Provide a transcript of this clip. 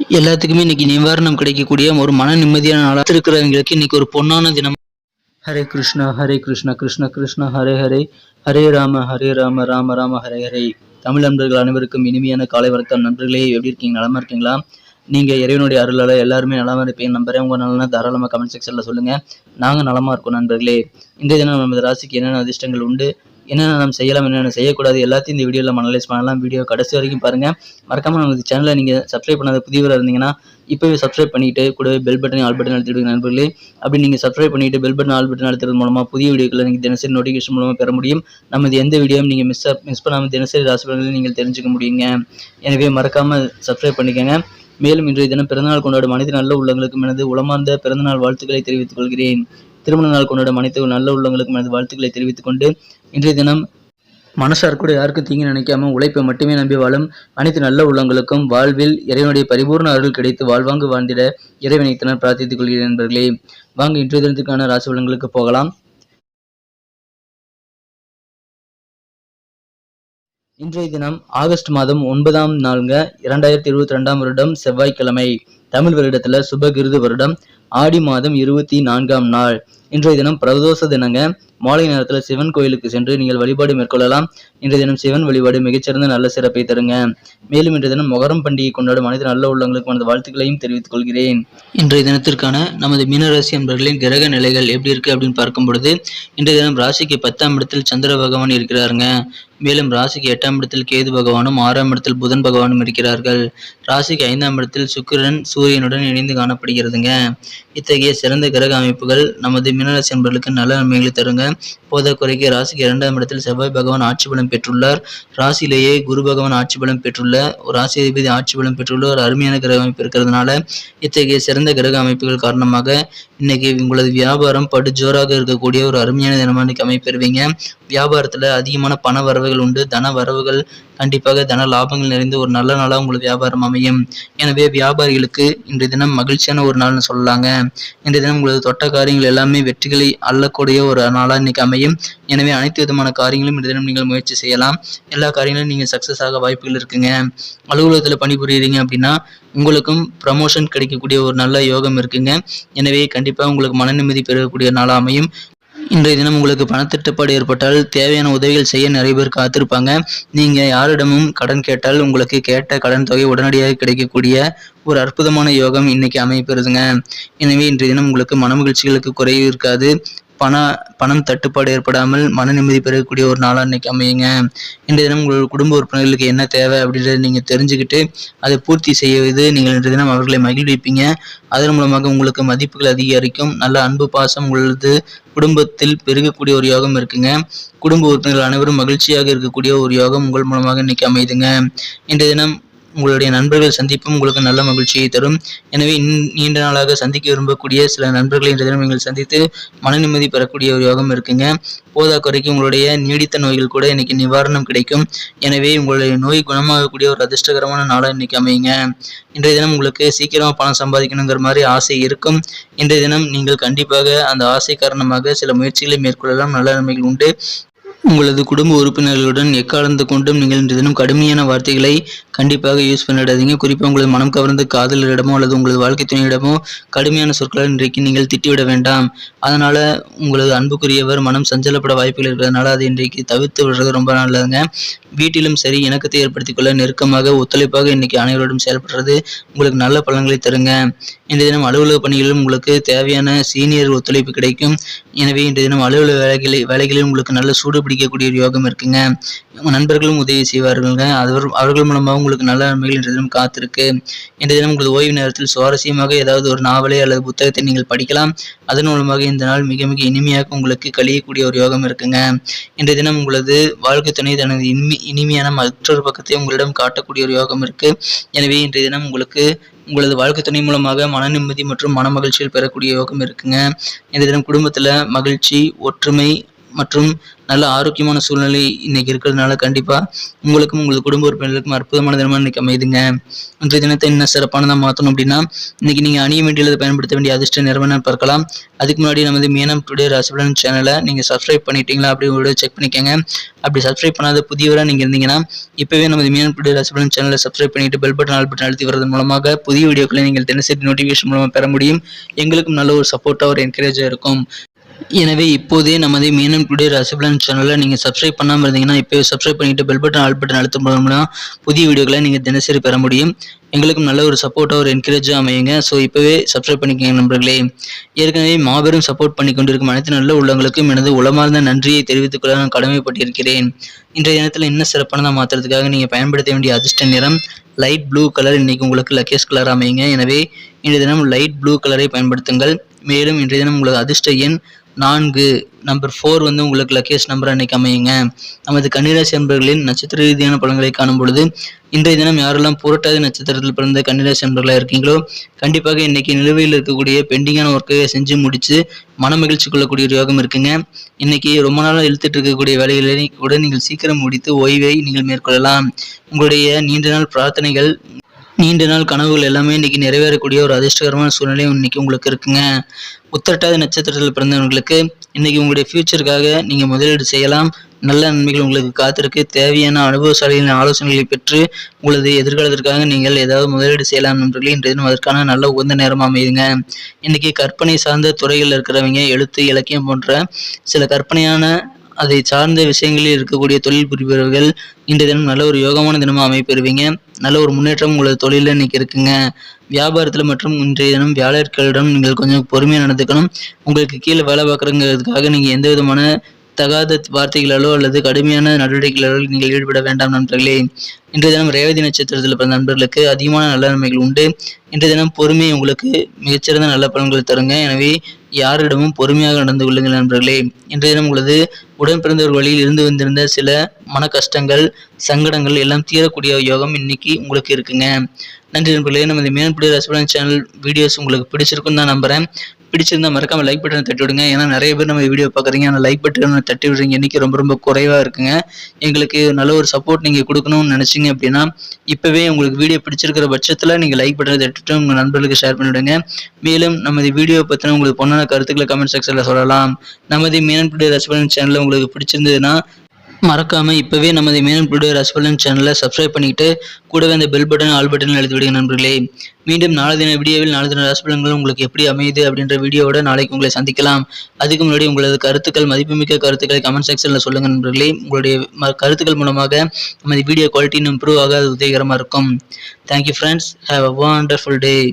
எல்லாத்துக்குமே இன்னைக்கு நிவாரணம் கிடைக்கக்கூடிய ஒரு மன நிம்மதியான நாளாக இருக்கிறவங்களுக்கு இன்னைக்கு ஒரு பொன்னான தினம். ஹரே கிருஷ்ணா ஹரே கிருஷ்ணா கிருஷ்ண கிருஷ்ணா ஹரே ஹரே. ஹரே ராம ஹரே ராம ராம ராம ஹரே ஹரே. தமிழ் நண்பர்கள் அனைவருக்கும் இனிமையான காலை வணக்கம் நண்பர்களே எப்படி இருக்கீங்க? நலமா இருக்கீங்களா? நீங்க இறைவனுடைய அருளால எல்லாருமே நலமா இருப்பீங்க நம்புறேன். உங்க நலனா தாராளமா கமெண்ட் செக்ஷன்ல சொல்லுங்க. நாங்க நலமா இருக்கோம் நண்பர்களே. இந்த தினம் நமது ராசிக்கு என்னென்ன அதிர்ஷ்டங்கள் உண்டு? என்னென்ன நம்ம செய்யலாம் என்னென்ன செய்யக்கூடாது எல்லாத்தையும் இந்த வீடியோவில் அனலைஸ் பண்ணலாம். வீடியோ கடைசி வரைக்கும் பாருங்கள் மறக்காமல் நமக்கு சேனலை நீங்கள் சப்ஸ்கிரைப் பண்ணாத புதியவராக இருந்தீங்கன்னா இப்போவே சப்ஸ்கிரைப் பண்ணிவிட்டு கூடவே பெல் பட்டன் ஆல் பட்டன் அழுத்திடுங்க நண்பர்களே. அப்படி நீங்கள் சப்ஸ்கிரைப் பண்ணிட்டு பெல் பட்டன் ஆல் பட்டன் அழுத்துறது மூலமாக புதிய வீடியோக்களை நீங்கள் தினசரி நோட்டிஃபிகேஷன் மூலமாக பெற முடியும். நமது எந்த வீடியோவும் நீங்கள் மிஸ் மிஸ் பண்ணாமல் தினசரி ராசி நீங்கள் தெரிஞ்சுக்க முடியுங்க. எனவே மறக்காமல் சப்ஸ்கிரைப் பண்ணிக்கோங்க. மேலும் இன்றைய தினம் பிறந்தநாள் கொண்டாடும் அனைத்து நல்ல உள்ளங்களுக்கும் எனது உளமார்ந்த பிறந்தநாள் வாழ்த்துக்களை தெரிவித்துக் கொள்கிறேன். திருமண நாள் கொண்டாடும் அனைத்து நல்ல உள்ளங்களுக்கும் எனது வாழ்த்துக்களை தெரிவித்துக் கொண்டு இன்றைய தினம் மனசார் கூட யாருக்கும் தீங்கு நினைக்காம உழைப்பை மட்டுமே நம்பி வாழும் அனைத்து நல்ல உள்ளங்களுக்கும் வாழ்வில் இறைவனுடைய பரிபூர்ண அருள் கிடைத்து வாழ்வாங்கு வாழ்ந்திட இறைவனை தினம் பிரார்த்தித்துக் கொள்கிறேன் நண்பர்களே. வாங்க இன்றைய தினத்துக்கான ராசி உள்ளங்களுக்கு போகலாம். இன்றைய தினம் ஆகஸ்ட் மாதம் ஒன்பதாம் நாளுங்க இரண்டாயிரத்தி இருபத்தி ரெண்டாம் வருடம் செவ்வாய்க்கிழமை. தமிழ் வருடத்துல சுபகிருது வருடம். ஆடி மாதம் இருபத்தி நான்காம் நாள். இன்றைய தினம் பிரதோஷ தினங்க. மாலை நேரத்தில் சிவன் கோயிலுக்கு சென்று நீங்கள் வழிபாடு மேற்கொள்ளலாம். இன்றைய தினம் சிவன் வழிபாடு மிகச்சிறந்த நல்ல சிறப்பை தருங்க. மேலும் இன்றைய தினம் மொகரம் பண்டிகை கொண்டாடும் அனைத்து நல்ல உள்ளங்களுக்கு எனது வாழ்த்துக்களையும் தெரிவித்துக் கொள்கிறேன். இன்றைய தினத்திற்கான நமது மீனராசி என்பர்களின் கிரக நிலைகள் எப்படி இருக்கு அப்படின்னு பார்க்கும் பொழுது இன்றைய தினம் ராசிக்கு பத்தாம் இடத்தில் சந்திர பகவான் இருக்கிறாருங்க. மேலும் ராசிக்கு எட்டாம் இடத்தில் கேது பகவானும் ஆறாம் இடத்தில் புதன் பகவானும் இருக்கிறார்கள். ராசிக்கு ஐந்தாம் இடத்தில் சுக்கிரன் சூரியனுடன் இணைந்து காணப்படுகிறதுங்க. இத்தகைய சிறந்த கிரக அமைப்புகள் நமது மீனராசி என்பர்களுக்கு நல்ல நன்மைகளை தருங்க. போதாக்குறைக்கு ராசிக்கு இரண்டாம் இடத்தில் செவ்வாய் பகவான் ஆட்சி பலம் பெற்றுள்ளார். ராசியிலேயே குரு பகவான் ஆட்சி பலம் பெற்றுள்ள ஒரு ஆட்சி பலம் பெற்றுள்ள ஒரு அருமையான கிரக அமைப்பு இருக்கிறதுனால இத்தகைய சிறந்த கிரக அமைப்புகள் காரணமாக இன்னைக்கு உங்களது வியாபாரம் படு ஜோராக இருக்கக்கூடிய ஒரு அருமையான தினமாக இன்னைக்கு அமைப்பெறுவீங்க. வியாபாரத்தில் அதிகமான பண வரவுகள் உண்டு. தன வரவுகள் கண்டிப்பாக தன லாபங்கள் நிறைந்த ஒரு நல்ல நாளாக உங்களுக்கு வியாபாரம் அமையும். எனவே வியாபாரிகளுக்கு இன்றைய தினம் மகிழ்ச்சியான ஒரு நாள்னு சொல்லலாங்க. இன்றைய தினம் உங்களது தொட்ட காரியங்கள் எல்லாமே வெற்றிகளை அள்ளக்கூடிய ஒரு நாளாக இன்னைக்கு அமையும். எனவே அனைத்து விதமான காரியங்களும் இன்றைய தினம் நீங்கள் முயற்சி செய்யலாம். எல்லா காரியங்களும் நீங்கள் சக்ஸஸ் ஆக வாய்ப்புகள் இருக்குங்க. அலுவலகத்தில் பணிபுரியுறீங்க அப்படின்னா உங்களுக்கும் ப்ரமோஷன் கிடைக்கக்கூடிய ஒரு நல்ல யோகம் இருக்குங்க. எனவே கண்டிப்பாக உங்களுக்கு மன நிம்மதி பெறக்கூடிய நாளாக அமையும். இன்றைய தினம் உங்களுக்கு பணத்திட்டப்பாடு ஏற்பட்டால் தேவையான உதவிகள் செய்ய நிறைய பேர் காத்திருப்பாங்க. நீங்க யாரிடமும் கடன் கேட்டால் உங்களுக்கு கேட்ட கடன் தொகை உடனடியாக கிடைக்கக்கூடிய ஒரு அற்புதமான யோகம் இன்னைக்கு அமைப்பெறுதுங்க எனவே இன்றைய தினம் உங்களுக்கு மனமகிழ்ச்சிகளுக்கு குறைவு இருக்காது. பண பணம் தட்டுப்பாடு ஏற்படாமல் மன நிம்மதி பெறக்கூடிய ஒரு நாளாக இன்னைக்கு அமையுங்க. இன்றைய தினம் உங்கள் குடும்ப உறுப்பினர்களுக்கு என்ன தேவை அப்படின்றத நீங்கள் தெரிஞ்சுக்கிட்டு அதை பூர்த்தி செய்வது நீங்கள் இன்றைய தினம் அவர்களை மகிழ்விப்பீங்க. அதன் மூலமாக உங்களுக்கு மதிப்புகள் அதிகரிக்கும். நல்ல அன்பு பாசம் உங்களது குடும்பத்தில் பெருகக்கூடிய ஒரு யோகம் இருக்குங்க. குடும்ப உறுப்பினர்கள் அனைவரும் மகிழ்ச்சியாக இருக்கக்கூடிய ஒரு யோகம் உங்கள் மூலமாக இன்னைக்கு அமையுதுங்க இன்றைய தினம் உங்களுடைய நண்பர்கள் சந்திப்பும் உங்களுக்கு நல்ல மகிழ்ச்சியை தரும். எனவே நீண்ட நாளாக சந்திக்க விரும்பக்கூடிய சில நண்பர்களை இன்றைய தினம் நீங்கள் சந்தித்து மன நிம்மதி பெறக்கூடிய ஒரு யோகம் இருக்குங்க. போதாக்குறைக்கு உங்களுடைய நீடித்த நோய்கள் கூட இன்னைக்கு நிவாரணம் கிடைக்கும். எனவே உங்களுடைய நோய் குணமாகக்கூடிய ஒரு அதிர்ஷ்டகரமான நாளாக இன்னைக்கு அமையுங்க. இன்றைய தினம் உங்களுக்கு சீக்கிரமாக பணம் சம்பாதிக்கணுங்கிற மாதிரி ஆசை இருக்கும். இன்றைய தினம் நீங்கள் கண்டிப்பாக அந்த ஆசை காரணமாக சில முயற்சிகளை மேற்கொள்ளலாம். நல்ல நன்மைகள் உண்டு. உங்களது குடும்ப உறுப்பினர்களுடன் எக்காலந்து கொண்டும் நீங்கள் தினம் கடுமையான வார்த்தைகளை கண்டிப்பாக யூஸ் பண்ணிடாதீங்க. குறிப்பாக உங்களது மனம் கவர்ந்த காதலரிடமோ அல்லது உங்களது வாழ்க்கை துணையிடமோ கடுமையான சொற்களை இன்றைக்கு நீங்கள் திட்டிவிட வேண்டாம். அதனால் உங்களது அன்புக்குரியவர் மனம் சஞ்சலப்பட வாய்ப்புகள் இருக்கிறதுனால அதை இன்றைக்கு தவிர்த்து விடுறது ரொம்ப நல்லதுங்க. வீட்டிலும் சரி இணக்கத்தை ஏற்படுத்திக் கொள்ள நெருக்கமாக ஒத்துழைப்பாக இன்றைக்கி அனைவரோடும் செயல்படுறது உங்களுக்கு நல்ல பலன்களை தருங்க. இன்றைய தினம் அலுவலக பணிகளிலும் உங்களுக்கு தேவையான சீனியர் ஒத்துழைப்பு கிடைக்கும். எனவே இன்றைய தினம் அலுவலக வேலைகளை வேலைகளில் உங்களுக்கு நல்ல சூடுபிடி பிடிக்கக்கூடிய ஒரு யோகம் இருக்குங்க. உங்க நண்பர்களும் உதவி செய்வார்கள்ங்க. அவர் அவர்கள் மூலமாக உங்களுக்கு நல்ல நன்மைகள் இன்றைய தினம் காத்திருக்கு. இன்றைய தினம் உங்களது ஓய்வு நேரத்தில் சுவாரஸ்யமாக ஏதாவது ஒரு நாவலை அல்லது புத்தகத்தை நீங்கள் படிக்கலாம். அதன் மூலமாக இந்த நாள் மிக மிக இனிமையாக உங்களுக்கு கழியக்கூடிய ஒரு யோகம் இருக்குங்க. இன்றைய தினம் உங்களது வாழ்க்கை துணை தனது இனிமை இனிமையான மற்றொரு பக்கத்தை உங்களிடம் காட்டக்கூடிய ஒரு யோகம் இருக்கு. எனவே இன்றைய தினம் உங்களுக்கு உங்களது வாழ்க்கை துணை மூலமாக மன நிம்மதி மற்றும் மன மகிழ்ச்சியில் பெறக்கூடிய யோகம் இருக்குங்க. இந்த தினம் குடும்பத்தில் மகிழ்ச்சி ஒற்றுமை மற்றும் நல்ல ஆரோக்கியமான சூழ்நிலை இன்னைக்கு இருக்கிறதுனால கண்டிப்பா உங்களுக்கும் உங்கள் குடும்ப உறுப்பினர்களுக்கும் அற்புதமான தினமாக இன்னைக்கு அமைதுங்க. இன்றைய தினத்தை என்ன சிறப்பானதாக மாற்றணும் அப்படின்னா இன்னைக்கு நீங்க அணிய வேண்டியதை பயன்படுத்த வேண்டிய அதிர்ஷ்ட நிறுவனம் பார்க்கலாம். அதுக்கு முன்னாடி நமது மீனம் டுடே ராசிபலன் சேனலை நீங்க சப்ஸ்கிரைப் பண்ணிட்டீங்களா அப்படி செக் பண்ணிக்கோங்க. அப்படி சப்ஸ்கிரைப் பண்ணாத புதியவராக நீங்க இருந்தீங்கன்னா இப்பவே நமது மீனம் டுடே ராசிபலன் சேனலை சப்ஸ்கிரைப் பண்ணிட்டு பெல் பட்டன் ஆல் பட்டன் அழுத்தி வரதன் மூலமாக புதிய வீடியோக்களை நீங்கள் தினசரி நோட்டிஃபிகேஷன் மூலமாக பெற முடியும். எங்களுக்கும் நல்ல ஒரு சப்போர்ட்டாக ஒரு என்கரேஜாக இருக்கும். எனவே இப்போதே நமது மீனம் டுடே ராசிபலன் சேனலை நீங்கள் சப்ஸ்கிரைப் பண்ணாமல் இருந்தீங்கன்னா இப்போ சப்ஸ்கிரைப் பண்ணிட்டு பெல் பட்டன் ஆல் பட்டன் அழுத்த மூலம் புதிய வீடியோக்களை நீங்கள் தினசரி பெற முடியும். எங்களுக்கும் நல்ல ஒரு சப்போர்ட்டாக ஒரு என்கரேஜாக அமையுங்க. ஸோ இப்போவே சப்ஸ்கிரைப் பண்ணிக்கோங்க நண்பர்களே. ஏற்கனவே மாபெரும் சப்போர்ட் பண்ணி கொண்டிருக்கும் அனைத்து நல்ல உள்ளவங்களுக்கும் எனது உளமார்ந்த நன்றியை தெரிவித்துக் கொள்ள நான் கடமைப்பட்டிருக்கிறேன். இன்றைய தினத்தில் என்ன சிறப்பானதாக மாற்றுறதுக்காக நீங்கள் பயன்படுத்த வேண்டிய அதிர்ஷ்ட நிறம் லைட் ப்ளூ கலர் இன்னைக்கு உங்களுக்கு லக்கேஸ் கலர் அமையுங்க. எனவே இன்றைய தினம் லைட் ப்ளூ கலரை பயன்படுத்துங்கள். மேலும் இன்றைய தினம் உங்களது அதிர்ஷ்ட எண் நான்கு நம்பர் ஃபோர் வந்து உங்களுக்கு லக்கேஸ் நம்பர் அன்னைக்கு அமையுங்க. நமது கன்னிராசி அன்பர்களின் நட்சத்திர ரீதியான பலன்களை காணும் பொழுது இன்றைய தினம் யாரெல்லாம் புரட்டாதி நட்சத்திரத்தில் பிறந்த கன்னிராசி அன்பர்களாக இருக்கீங்களோ கண்டிப்பாக இன்னைக்கு நிலுவையில் இருக்கக்கூடிய பெண்டிங்கான ஒர்க்கை செஞ்சு முடிச்சு மன மகிழ்ச்சி கொள்ளக்கூடிய ஒரு யோகம் இருக்குங்க. இன்னைக்கு ரொம்ப நாளாக இழுத்துட்டு இருக்கக்கூடிய வேலைகளை கூட நீங்கள் சீக்கிரம் முடித்து ஓய்வை நீங்கள் மேற்கொள்ளலாம். உங்களுடைய நீண்ட நாள் பிரார்த்தனைகள் நீண்ட நாள் கனவுகள் எல்லாமே இன்றைக்கி நிறைவேறக்கூடிய ஒரு அதிர்ஷ்டகரமான சூழ்நிலை இன்னைக்கு உங்களுக்கு இருக்குங்க. உத்திரட்டாதி நட்சத்திரத்தில் பிறந்தவர்களுக்கு இன்றைக்கி உங்களுடைய ஃப்யூச்சருக்காக நீங்கள் முதலீடு செய்யலாம். நல்ல நன்மைகள் உங்களுக்கு காத்திருக்கு. தேவையான அனுபவசாலிகளின் ஆலோசனைகளை பெற்று உங்களது எதிர்காலத்திற்காக நீங்கள் ஏதாவது முதலீடு செய்யலாம் நண்பர்களே இன்றைய தினம் அதற்கான நல்ல உகந்த நேரம் அமையுதுங்க. இன்றைக்கி கற்பனை சார்ந்த துறைகளில் இருக்கிறவங்க எழுத்து இலக்கியம் போன்ற சில கற்பனையான அதை சார்ந்த விஷயங்களில் இருக்கக்கூடிய தொழில் புரிபவர்கள் இன்றைய தினம் நல்ல ஒரு யோகமான தினமாக அமைப்பெறுவீங்க. நல்ல ஒரு முன்னேற்றம் உங்களது தொழிலில் இன்னைக்கு இருக்குங்க. வியாபாரத்தில் மற்றும் இன்றைய தினம் வியாழர்களிடம் நீங்கள் கொஞ்சம் பொறுமையாக நடந்துக்கணும். உங்களுக்கு கீழே வேலை பார்க்குறங்கிறதுக்காக நீங்கள் எந்த விதமான தகாத வார்த்தைகளாலோ அல்லது கடுமையான நடவடிக்கைகளாலோ நீங்கள் ஈடுபட வேண்டாம் நண்பர்களே. இன்றைய தினம் ரேவதி நட்சத்திரத்தில் பிறந்த நண்பர்களுக்கு அதிகமான நல்ல நன்மைகள் உண்டு. இன்றைய தினம் பொறுமை உங்களுக்கு மிகச்சிறந்த நல்ல பலன்கள் தருங்க. எனவே யாரிடமும் பொறுமையாக நடந்து கொள்ளுங்கள் நண்பர்களே. இன்றைய தினம் உங்களது உடன் பிறந்தவர் வழியில் இருந்து வந்திருந்த சில மன கஷ்டங்கள் சங்கடங்கள் எல்லாம் தீரக்கூடிய யோகம் இன்னைக்கு உங்களுக்கு இருக்குங்க. நன்றி நண்பர்களே. நமது மேன்புடைய ரசபலன் சேனல் வீடியோஸ் உங்களுக்கு பிடிச்சிருக்குன்னு தான் நம்புகிறேன் பிடிச்சிருந்தா மறக்காம லைக் பட்டனை தட்டி விடுங்க. ஏன்னா நிறைய பேர் நம்ம வீடியோ பார்க்குறீங்க. அந்த லைக் பட்டனை தட்டி விடுறீங்க இன்றைக்கி ரொம்ப ரொம்ப குறைவாக இருக்குங்க. எங்களுக்கு நல்ல ஒரு சப்போர்ட் நீங்கள் கொடுக்கணும்னு நினச்சிங்க அப்படின்னா இப்போவே உங்களுக்கு வீடியோ பிடிச்சிருக்கிற பட்சத்தில் நீங்கள் லைக் பட்டனை தட்டிட்டு உங்கள் நண்பர்களுக்கு ஷேர் பண்ணிவிடுங்க. மேலும் நமது வீடியோ பற்றின உங்களுக்கு பொண்ணான கருத்துக்களை கமெண்ட் செக்ஷனில் சொல்லலாம். நமது மீனன் டுடே ரசபலன் சேனலில் உங்களுக்கு பிடிச்சிருந்ததுன்னா மறக்காம இப்பவே நமது மேலும் டுடே ரசபலன் சேனலை சப்ஸ்கிரைப் பண்ணிட்டு கூடவே அந்த பெல் பட்டன் ஆல் பட்டன் எழுதி விடுங்க நண்பர்களே. மீண்டும் நாளை தின வீடியோவில் நாளை தின ராசிபலன்கள் உங்களுக்கு எப்படி அமையுது அப்படின்ற வீடியோவோட நாளைக்கு உங்களை சந்திக்கலாம். அதுக்கு முன்னாடி உங்களது கருத்துக்கள் மதிப்புமிக்க கருத்துக்களை கமெண்ட் செக்ஷனில் சொல்லுங்க நண்பர்களே. உங்களுடைய ம- கருத்துக்கள் மூலமாக நமது வீடியோ குவாலிட்டி இம்ப்ரூவ் ஆக அது உதவிகரமாக இருக்கும் thank you friends have a wonderful day